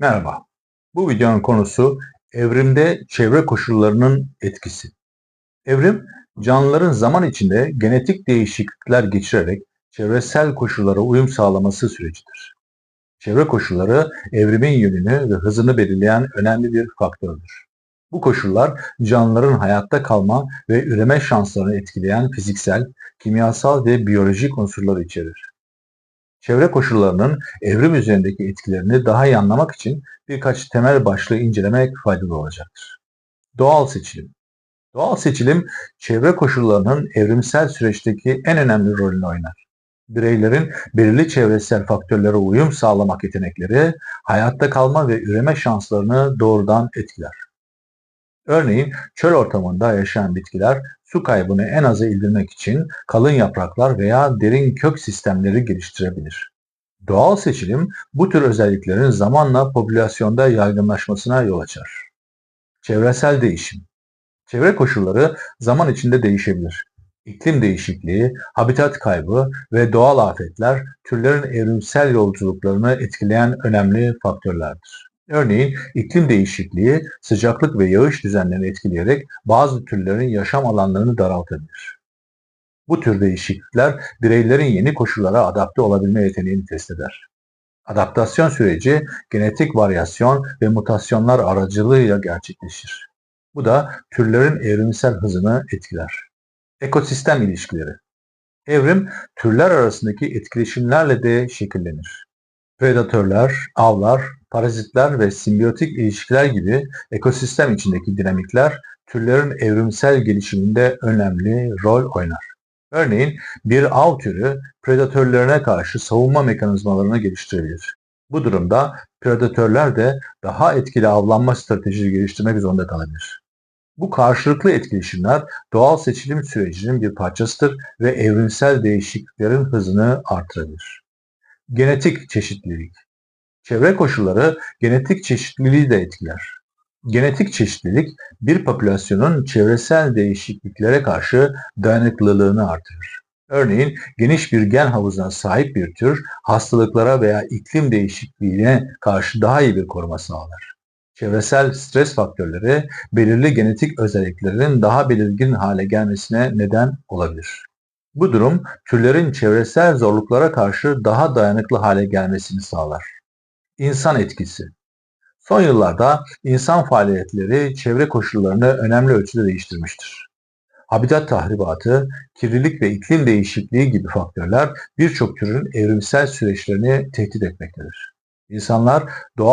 Merhaba. Bu videonun konusu evrimde çevre koşullarının etkisi. Evrim, canlıların zaman içinde genetik değişiklikler geçirerek çevresel koşullara uyum sağlaması sürecidir. Çevre koşulları evrimin yönünü ve hızını belirleyen önemli bir faktördür. Bu koşullar canlıların hayatta kalma ve üreme şanslarını etkileyen fiziksel, kimyasal ve biyolojik unsurları içerir. Çevre koşullarının evrim üzerindeki etkilerini daha iyi anlamak için birkaç temel başlığı incelemek faydalı olacaktır. Doğal seçilim. Doğal seçilim, çevre koşullarının evrimsel süreçteki en önemli rolünü oynar. Bireylerin belirli çevresel faktörlere uyum sağlamak yetenekleri, hayatta kalma ve üreme şanslarını doğrudan etkiler. Örneğin çöl ortamında yaşayan bitkiler su kaybını en aza indirmek için kalın yapraklar veya derin kök sistemleri geliştirebilir. Doğal seçilim bu tür özelliklerin zamanla popülasyonda yaygınlaşmasına yol açar. Çevresel değişim Çevre koşulları zaman içinde değişebilir. İklim değişikliği, habitat kaybı ve doğal afetler türlerin evrimsel yolculuklarını etkileyen önemli faktörlerdir. Örneğin iklim değişikliği sıcaklık ve yağış düzenlerini etkileyerek bazı türlerin yaşam alanlarını daraltabilir. Bu tür değişiklikler bireylerin yeni koşullara adapte olabilme yeteneğini test eder. Adaptasyon süreci genetik varyasyon ve mutasyonlar aracılığıyla gerçekleşir. Bu da türlerin evrimsel hızını etkiler. Ekosistem ilişkileri Evrim, türler arasındaki etkileşimlerle de şekillenir. Predatörler, avlar, parazitler ve simbiyotik ilişkiler gibi ekosistem içindeki dinamikler türlerin evrimsel gelişiminde önemli rol oynar. Örneğin bir av türü predatörlerine karşı savunma mekanizmalarını geliştirebilir. Bu durumda predatörler de daha etkili avlanma stratejileri geliştirmek zorunda kalabilir. Bu karşılıklı etkileşimler doğal seçilim sürecinin bir parçasıdır ve evrimsel değişikliklerin hızını artırabilir. Genetik çeşitlilik Çevre koşulları genetik çeşitliliği de etkiler. Genetik çeşitlilik bir popülasyonun çevresel değişikliklere karşı dayanıklılığını artırır. Örneğin geniş bir gen havuzuna sahip bir tür hastalıklara veya iklim değişikliğine karşı daha iyi bir koruma sağlar. Çevresel stres faktörleri belirli genetik özelliklerin daha belirgin hale gelmesine neden olabilir. Bu durum türlerin çevresel zorluklara karşı daha dayanıklı hale gelmesini sağlar. İnsan etkisi Son yıllarda insan faaliyetleri çevre koşullarını önemli ölçüde değiştirmiştir. Habitat tahribatı, kirlilik ve iklim değişikliği gibi faktörler birçok türün evrimsel süreçlerini tehdit etmektedir. İnsanlar doğal